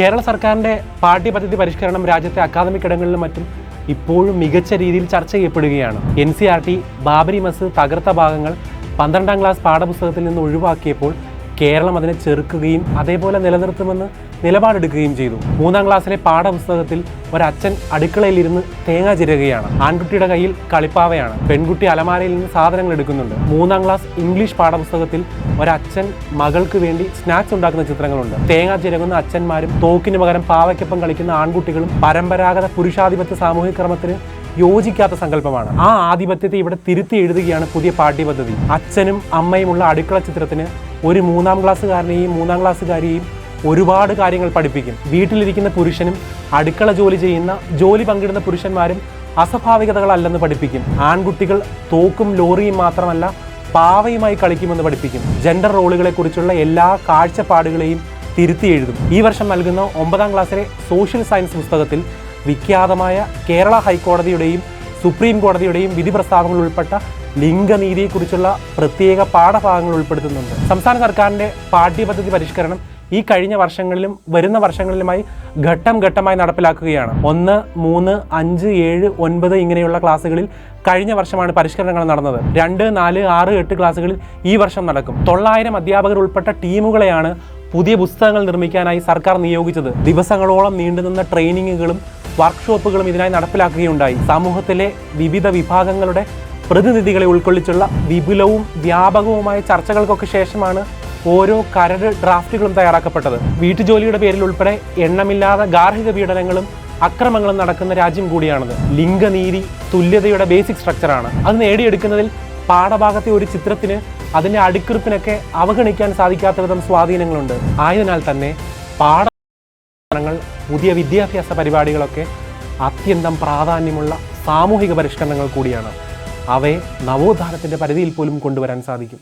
കേരള സർക്കാരിന്റെ പാഠ്യപദ്ധതി പരിഷ്കരണം രാജ്യത്തെ അക്കാദമിക് ഇടങ്ങളിലും മറ്റും ഇപ്പോഴും മികച്ച രീതിയിൽ ചർച്ച ചെയ്യപ്പെടുകയാണ്. N C R T Babri Masjid തകർത്ത ഭാഗങ്ങൾ പന്ത്രണ്ടാം ക്ലാസ് പാഠപുസ്തകത്തിൽ നിന്ന് ഒഴിവാക്കിയപ്പോൾ കേരളം അതിനെ ചെറുക്കുകയും അതേപോലെ നിലനിർത്തുമെന്ന് നിലപാടെടുക്കുകയും ചെയ്തു. മൂന്നാം ക്ലാസ്സിലെ പാഠപുസ്തകത്തിൽ ഒരച്ഛൻ അടുക്കളയിലിരുന്ന് തേങ്ങ ചിരകുകയാണ്. ആൺകുട്ടിയുടെ കയ്യിൽ കളിപ്പാവയാണ്. പെൺകുട്ടി അലമാരയിൽ നിന്ന് സാധനങ്ങൾ എടുക്കുന്നുണ്ട്. മൂന്നാം ക്ലാസ് ഇംഗ്ലീഷ് പാഠപുസ്തകത്തിൽ ഒരച്ഛൻ മകൾക്ക് വേണ്ടി സ്നാക്സ് ഉണ്ടാക്കുന്ന ചിത്രങ്ങളുണ്ട്. തേങ്ങ ചിരകുന്ന അച്ഛന്മാരും തോക്കിന് പകരം പാവയ്ക്കൊപ്പം കളിക്കുന്ന ആൺകുട്ടികളും പരമ്പരാഗത പുരുഷാധിപത്യ സാമൂഹിക ക്രമത്തിന് യോജിക്കാത്ത സങ്കല്പമാണ്. ആ ആധിപത്യത്തെ ഇവിടെ തിരുത്തി എഴുതുകയാണ് പുതിയ പാഠ്യപദ്ധതി. അച്ഛനും അമ്മയുമുള്ള അടുക്കള ചിത്രത്തിന് ഒരു മൂന്നാം ക്ലാസ്സുകാരനെയും മൂന്നാം ക്ലാസ്സുകാരെയും ഒരുപാട് കാര്യങ്ങൾ പഠിപ്പിക്കും. വീട്ടിലിരിക്കുന്ന പുരുഷനും അടുക്കള ജോലി ചെയ്യുന്ന ജോലി പങ്കിടുന്ന പുരുഷന്മാരും അസ്വാഭാവികതകളല്ലെന്ന് പഠിപ്പിക്കും. ആൺകുട്ടികൾ തോക്കും ലോറിയും മാത്രമല്ല പാവയുമായി കളിക്കുമെന്ന് പഠിപ്പിക്കും. ജെൻഡർ റോളുകളെക്കുറിച്ചുള്ള എല്ലാ കാഴ്ചപ്പാടുകളെയും തിരുത്തി എഴുതും. ഈ വർഷം നൽകുന്ന ഒമ്പതാം ക്ലാസ്സിലെ സോഷ്യൽ സയൻസ് പുസ്തകത്തിൽ വിഖ്യാതമായ കേരള ഹൈക്കോടതിയുടെയും സുപ്രീം കോടതിയുടെയും വിധി പ്രസ്താവങ്ങൾ ഉൾപ്പെട്ട ലിംഗനീതിയെക്കുറിച്ചുള്ള പ്രത്യേക പാഠഭാഗങ്ങൾ ഉൾപ്പെടുത്തുന്നുണ്ട്. സംസ്ഥാന സർക്കാരിന്റെ പാഠ്യപദ്ധതി പരിഷ്കരണം ഈ കഴിഞ്ഞ വർഷങ്ങളിലും വരുന്ന വർഷങ്ങളിലുമായി ഘട്ടം ഘട്ടമായി നടപ്പിലാക്കുകയാണ്. ഒന്ന് മൂന്ന് അഞ്ച് ഏഴ് ഒൻപത് ഇങ്ങനെയുള്ള ക്ലാസ്സുകളിൽ കഴിഞ്ഞ വർഷമാണ് പരിഷ്കരണങ്ങൾ നടന്നത്. രണ്ട് നാല് ആറ് എട്ട് ക്ലാസ്സുകളിൽ ഈ വർഷം നടക്കും. തൊള്ളായിരം അധ്യാപകർ ഉൾപ്പെട്ട ടീമുകളെയാണ് പുതിയ പുസ്തകങ്ങൾ നിർമ്മിക്കാനായി സർക്കാർ നിയോഗിച്ചത്. ദിവസങ്ങളോളം നീണ്ടുനിന്ന ട്രെയിനിങ്ങുകളും വർക്ക്ഷോപ്പുകളും ഇതിനായി നടപ്പിലാക്കുകയുണ്ടായി. സമൂഹത്തിലെ വിവിധ വിഭാഗങ്ങളുടെ പ്രതിനിധികളെ ഉൾക്കൊള്ളിച്ചുള്ള വിപുലവും വ്യാപകവുമായ ചർച്ചകൾക്കൊക്കെ ശേഷമാണ് ഓരോ കരട് ഡ്രാഫ്റ്റുകളും തയ്യാറാക്കപ്പെട്ടത്. വീട്ടുജോലിയുടെ പേരിൽ ഉൾപ്പെടെ എണ്ണമില്ലാത്ത ഗാർഹിക പീഡനങ്ങളും അക്രമങ്ങളും നടക്കുന്ന രാജ്യം കൂടിയാണത്. ലിംഗനീതി തുല്യതയുടെ ബേസിക് സ്ട്രക്ചറാണ്. അത് നേടിയെടുക്കുന്നതിൽ പാഠഭാഗത്തെ ഒരു ചിത്രത്തിന് അതിന്റെ അടിക്കുറിപ്പിനൊക്കെ അവഗണിക്കാൻ സാധിക്കാത്ത വിധം സ്വാധീനങ്ങളുണ്ട്. ആയതിനാൽ തന്നെ പാഠ ങ്ങൾ പുതിയ വിദ്യാഭ്യാസ പരിപാടികളൊക്കെ അത്യന്തം പ്രാധാന്യമുള്ള സാമൂഹിക പരിഷ്കരണങ്ങൾ കൂടിയാണ്. അവയെ നവോത്ഥാനത്തിന്റെ പരിധിയിൽ പോലും കൊണ്ടുവരാൻ സാധിക്കും.